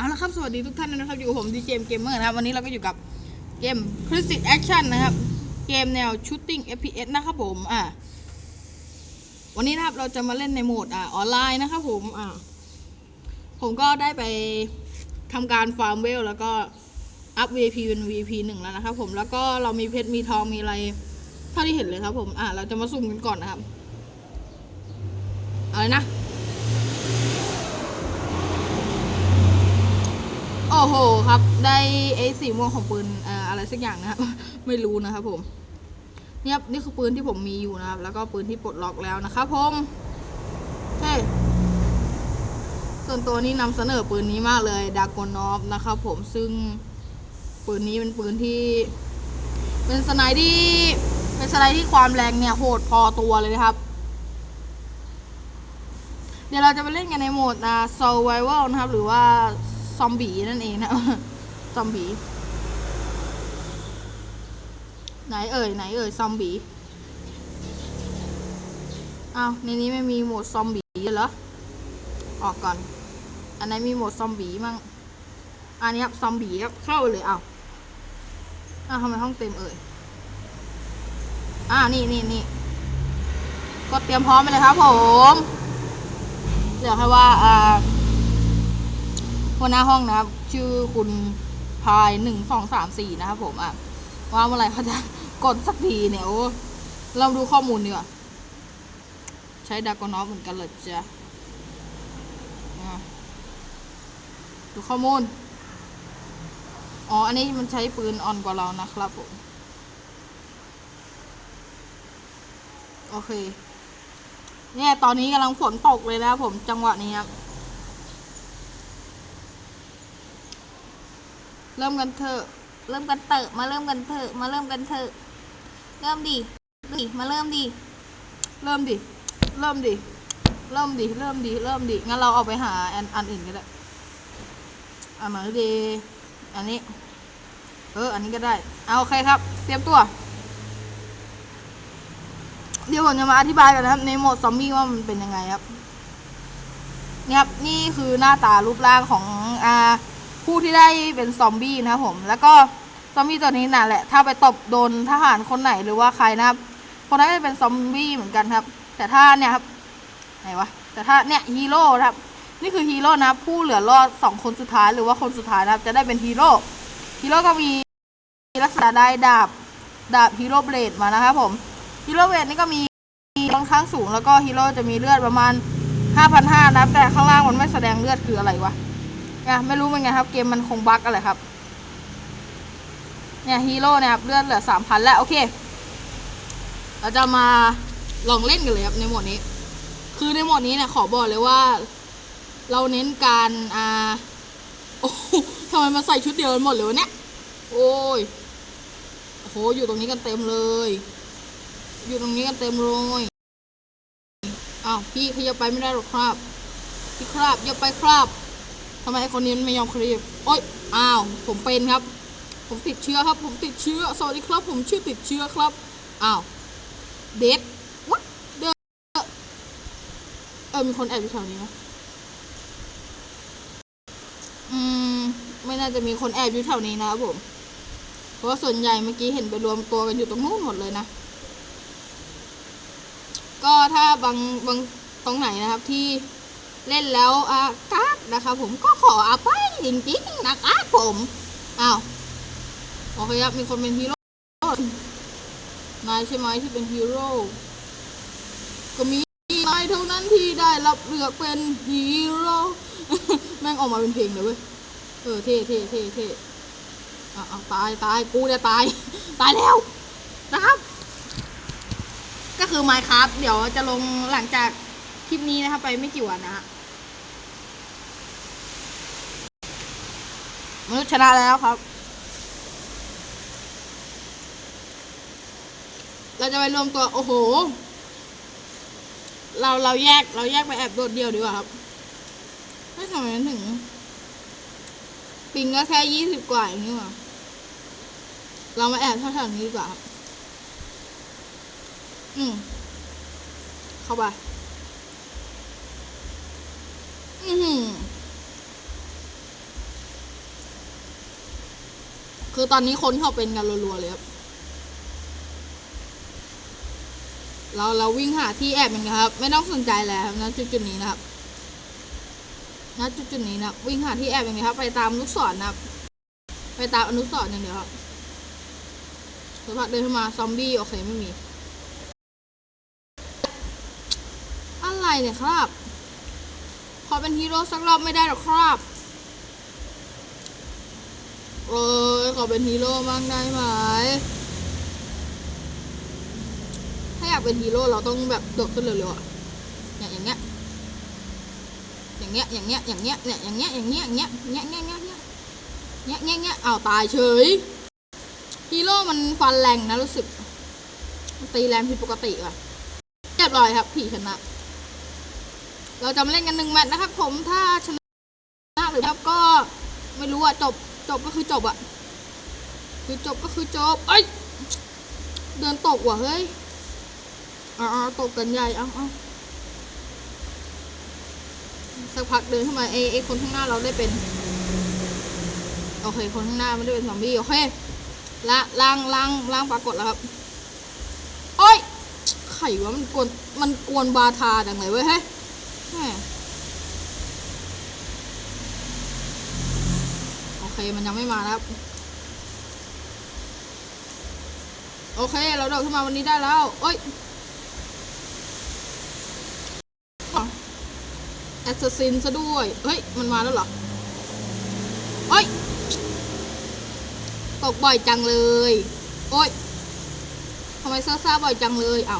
เอาละครับสวัสดีทุกท่านนะครับ อยู่กับผมดีเจมเกมเมอร์นะครับ วันนี้เราก็อยู่กับเกม Crisis Action นนะครับ เกมแนว Shooting FPS นะครับผมอ่าวันนี้นะครับเราจะมาเล่นในโหมดอ่าออนไลน์นะครับผมอ่าผมก็ได้ไปทำการฟาร์มเวลแล้วก็อัพ VP เป็น VP หนึ่งแล้วนะครับผมแล้วก็เรามีเพชรมีทองมีอะไรเท่าที่เห็นเลยครับผมอ่าเราจะมาสุ่มกันก่อนนะครับอะไรนะ โอ้โหครับได้ไอ้สีม่วงของปืนอะไรสักอย่างนะครับ ไม่รู้นะครับผมเนี่ยนี่คือปืนที่ผมมีอยู่นะครับ แล้วก็ปืนที่ปลดล็อกแล้วนะครับผมเฮ้ส่วนตัวนี้นำเสนอปืนนี้มากเลยดากอนอฟนะครับผมซึ่งปืนนี้เป็นปืนที่ เป็นสไนด์ที่เป็นสไนด์ที่ความแรงเนี่ยโหดพอตัวเลยนะครับ เดี๋ยวเราจะไปเล่นกันในโหมดนะ survival นะครับ หรือว่า ซอมบี้นั่นเองนะซอมบี้ไหนเอ่ยไหนเอ่ยซอมบี้อ้าวในนี้ไม่มีโหมดซอมบี้เหรอออกก่อน อันไหนมีโหมดซอมบี้มั่งอันนี้ครับซอมบี้ครับเข้าเลยเอาอ้าวทำไมห้องเต็มเอ่ยอ่านี่นี่นี่ก็เตรียมพร้อมไปเลยครับผมเดี๋ยวให้ว่าอ่า หัวหน้าห้องนะครับ ชื่อคุณพายหนึ่งสองสามสี่นะครับผมอะว่าเมื่อไรเขาจะกดสักทีเนี่ยโอ้เราดูข้อมูลดีกว่าใช้ดากอนอฟเหมือนกันเลยจ้ะดูข้อมูล อ๋อ อันนี้มันใช้ปืนอ่อนกว่าเรานะครับผม โอเค เนี่ย ตอนนี้กำลังฝนตกเลยนะครับผมจังหวะนี้ครับ เริ่มกันเถอะ เริ่มกันเถอะ มาเริ่มกันเถอะ มาเริ่มกันเถอะ เริ่มดิดิมาเริ่มดิ เริ่มดิ เริ่มดิ เริ่มดิ เริ่มดิ เริ่มดิ งั้นเราเอาไปหาอันอันอื่นก็ได้อันไหนดี อันนี้ เออ อันนี้ก็ได้ เอาโอเคครับ เตรียมตัว เดี๋ยวผมจะมาอธิบายกันนะครับ ในโหมดซอมบี้ว่ามันเป็นยังไงครับนี่ครับ นี่คือหน้าตารูปร่างของอ่า ผู้ที่ได้เป็นซอมบี้นะครับผม แล้วก็ซอมบี้ตัวนี้น่ะแหละ ถ้าไปตบโดนทหารคนไหนหรือว่าใครนะครับ คนนั้นจะเป็นซอมบี้เหมือนกันครับ แต่ถ้าเนี่ยครับไหนวะ แต่ถ้าเนี่ยฮีโร่ครับ นี่คือฮีโร่นะผู้เหลือรอดสองคนสุดท้ายหรือว่าคนสุดท้ายนะครับจะได้เป็นฮีโร่ ฮีโร่ก็มีลักษณะได้ดาบดาบฮีโร่เบลดมานะครับผม ฮีโร่เบลดนี่ก็มีค่อนข้างสูงแล้วก็ฮีโร่จะมีเลือดประมาณ5,500นะครับแต่ข้างล่างมันไม่แสดงเลือดคืออะไรวะะไม่รู้เป็นไงครับ เกมมันคงบั๊กอะไรครับ เนี่ยฮีโร่เนี่ยครับเลือดเหลือสามพันแล้ว โอเค เราจะมาลองเล่นกันเลยครับในโหมดนี้ คือในโหมดนี้เนี่ยขอบอกเลยว่า เราเน้นการอ่าโอ้ทำไมมาใส่ชุดเดียวกันหมดเลยวะเนี่ย โอ้ยโอ้โหอยู่ตรงนี้กันเต็มเลย อยู่ตรงนี้กันเต็มเลยอ้าวพี่ขยับไปไม่ได้หรอกครับ พี่ครับอย่าไปครับำไมไอ้คนนี้มันไม่ยอมคลีบโอ๊ยอ้าว ผมเป็นครับ ผมติดเชื้อครับ ผมติดเชื้อ สวัสดีครับ ผมชื่อติดเชื้อครับ อ้าว เดดวัดเดอเออมีคนแอบอยู่แถวนี้นะอืม ไม่น่าจะมีคนแอบอยู่แถวนี้นะครับผม เพราะส่วนใหญ่เมื่อกี้เห็นไปรวมตัวกันอยู่ตรงนู้นหมดเลยนะ ก็ถ้าบางบางตรงไหนนะครับที่เล่นแล้วอากา นะครับผมก็ขออภัยจริงๆนะครับผมอ้าวโอเคครับมีคนเป็นฮีโร่นายใช่ไหมที่เป็นฮีโร่ก็มีนายเท่านั้นที่ได้รับเลือกเป็นฮีโร่แม่งออกมาเป็นเพลงเลยเว้ยเออเท่เท่เท่เท่อะอะตายตายกูจะตาย ตายแล้วนะครับ ก็คือ Minecraft เดี๋ยวจะลงหลังจากคลิปนี้นะครับ ไปไม่กี่วันนะฮะ มนุษย์ชนะแล้วครับ เราจะไปรวมตัว โอ้โห เราเราแยกเราแยกไปแอบโดดเดียวดีกว่าครับไม่ทำไมมันถึง ปิงก็แค่ยี่สิบกว่าอย่างนี้หว่าเรามาแอบแถวๆนี้ดีกว่าครับ อืม เข้าไป อือหือ คือตอนนี้คนเขาเป็นกันรัวๆเลยครับ เราเราวิ่งหาที่แอบกันครับ ไม่ต้องสนใจแล้วครับณจุดจุดนี้นะครับณจุดจุดนี้นะวิ่งหาที่แอบอย่างเดียวครับ ไปตามลูกศรนะครับ ไปตามอนุสรณ์อย่างเดียวครับสักพักเดินขึ้นมาซอมบี้โอเคไม่มี อะไรเนี่ยครับขอเป็นฮีโร่สักรอบไม่ได้หรอกครับ เอ้ยขอเป็นฮีโร่บ้างได้ไหม ถ้าอยากเป็นฮีโร่เราต้องแบบโดดขึ้นเร็วๆอะอย่างอย่างเงี้ย อย่างเงี้ย อย่างเงี้ย อย่างเงี้ย เนี่ย อย่างเงี้ย อย่างเงี้ย อย่างเงี้ย เงี้ยเงี้ยเงี้ยเงี้ยเงี้ยเงี้ยเอ้าวตายเฉย ฮีโร่มันฟันแรงนะรู้สึก ตีแรงผิดปกติว่ะเรียบร้อยครับ ผีชนะ เราจะมาเล่นกันหนึ่งแมตช์นะครับผม ถ้าชนะหรือครับก็ไม่รู้อะจบ จบก็คือจบอะคือจบก็คือจบเอ้ยเดินตกว่ะเฮ้ยเอาเอตกกันใหญ่เอาเอาสักพักเดินเข้ามาเอเอคนข้างหน้าเราได้เป็นโอเคคนข้างหน้าไม่ได้เป็นซอมบี้โอเคละล่างล่างล่างปรากฏแล้วครับโอ้ยไข่วะมันกวนมันกวนบาทาดังเลยเว้ยเฮ้ยแห คมันยังไม่มานะครับ โอเค เราเดินขึ้นมาวันนี้ได้แล้วเอ้ยแอสซัสซินซะด้วย เฮ้ย มันมาแล้วเหรอเฮ้ย ตกบ่อยจังเลย โอ้ยทำไมซ่าซ่าบ่อยจังเลยเอ้า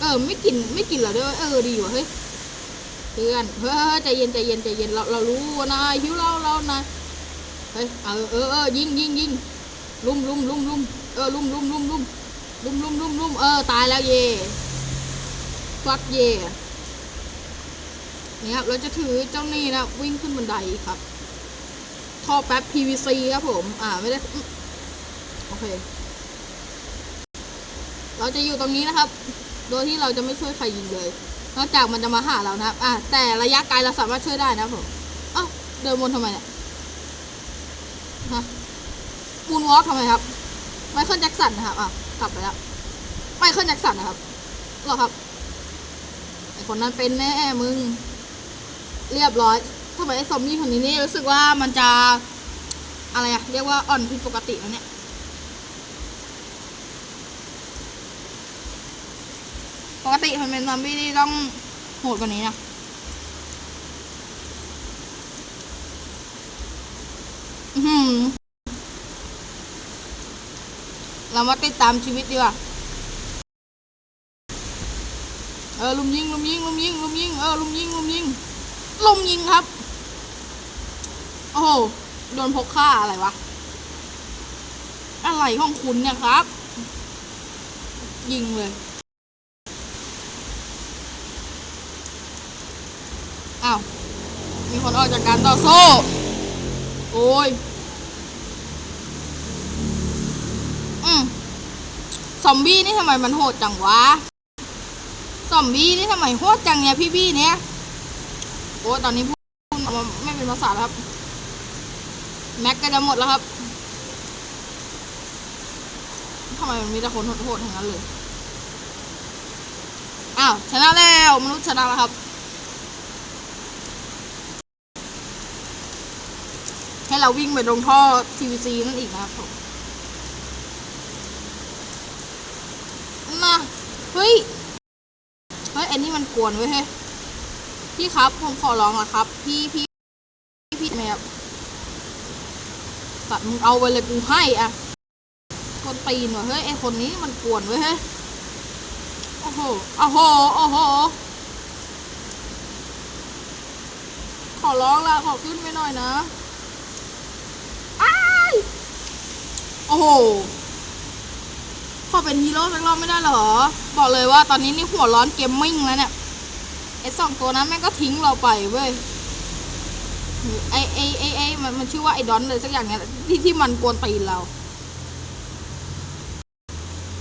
เออ ไม่กิน ไม่กินเหรอด้อเออ ดีว่ะเฮ้ยเพื่อนเฮ้ยใจเย็นใจเย็นใจเย็น เรา เรารู้นายหิวเราเรานายเฮ้ยเออเออเออยิงยิงยิงลุมลุมลุมลุมเออลุมลุมลุมลุมลุมลุมลุมลุมเออตายแล้วเย่ฟักเย่นี่ครับเราจะถือเจ้านี่นะวิ่งขึ้นบันไดครับท่อแป๊บ PVC ครับผม อ่าไม่ได้ โอเค เราจะอยู่ตรงนี้นะครับ โดยที่เราจะไม่ช่วยใครยิงเลย นอกจากมันจะมาหาเรานะครับ อ่าแต่ระยะไกลเราสามารถช่วยได้นะผม เอ้าเดินวนทำไมเนี่ย มูนวอล์กทำไมครับ ไมเคิลแจ็คสันนะครับ อะ กลับไปแล้ว ไมเคิลแจ็คสันนะครับหรอครับ ไอคนนั้นเป็นแน่มึง เรียบร้อยทำไมไอซอมบี้คนนี้นี่รู้สึกว่ามันจะ อะไรอะเรียกว่าอ่อนผิดปกติแล้วเนี่ยปกติมันเป็นซอมบี้ที่ต้องโหดกว่านี้นะอื้อหือ เรามาติดตามชีวิตดีกว่า เออลุมยิงลุมยิงลุมยิงลุมยิงเออลุมยิงลุมยิงลุมยิงครับ โอ้โหโดนพกฆ่าอะไรวะ อะไรของคุณเนี่ยครับ ยิงเลย อ้าว มีคนออกจากการต่อสู้ โอ้ย ซอมบี้นี่ทำไมมันโหดจังวะ ซอมบี้นี่ทำไมโหดจังเนี่ยพี่บี้เนี่ย โอ้ตอนนี้พูดออกมาไม่เป็นภาษาแล้วครับ แม็กก็จะหมดแล้วครับทำไมมันมีแต่คนโหดๆทั้งนั้นเลยอ้าวชนะแล้วมนุษย์ชนะแล้วครับให้เราวิ่งไปตรงท่อ TVC นั่นอีกนะครับผมมา เฮ้ย เฮ้ย อันนี้มันกวนเว้ยเฮ้ย พี่ครับ ผมขอร้องละครับ พี่พี่พี่แมวสัตว์มึงเอาไปเลยกูให้อะคนตีนว่ะเฮ้ยไอคนนี้มันกวนเว้ยเฮ้ย โอ้โห โอ้โห โอ้โห ขอร้องละขอขึ้นไปหน่อยนะ อ้าย โอ้โห อเป็นฮีโร่สักรอบไม่ได้หรอ บอกเลยว่าตอนนี้นี่หัวร้อนเกมมิ่งแล้วเนี่ยไอ้สองตัวนั้นแม่งก็ทิ้งเราไปเว้ยไอไอไอไอมันมันชื่อว่าไอดอนเลยสักอย่างเนี้ยที่ที่มันกวนตีนเรา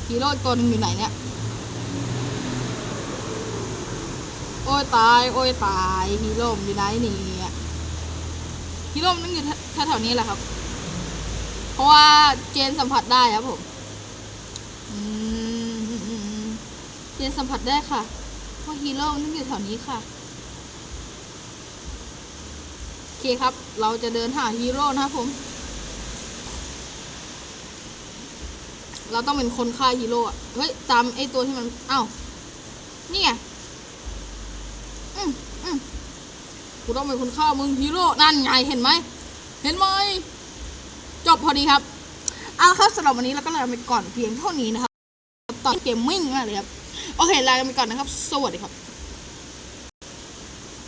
ฮีโร่ตัวหนึงอยู่ไหนเนี่ย โอ้ยตาย โอ้ยตายฮีโร่อยู่ไหนเนี่ยฮีโร่มันต้องอยู่แถวๆนี้แหละครับ เพราะว่าเจนสัมผัสได้ครับผม อืมเจนสัมผัสได้ค่ะว่าฮีโร่นั่นอยู่แถวนี้ค่ะ โอเคครับ เราจะเดินหาฮีโร่นะครับผม เราต้องเป็นคนฆ่าฮีโร่อะเฮ้ย ตามไอตัวที่มันเอ้านี่ไง อืมอืมกูต้องเป็นคนฆ่ามึงฮีโร่ นั่นไง เห็นไหม เห็นไหม จบพอดีครับ เอาละครับสำหรับวันนี้เราก็ลาไปก่อนเพียงเท่านี้นะครับตอนเกมมิ่งมากเลยครับ โอเคลาไปก่อนนะครับ สวัสดีครับ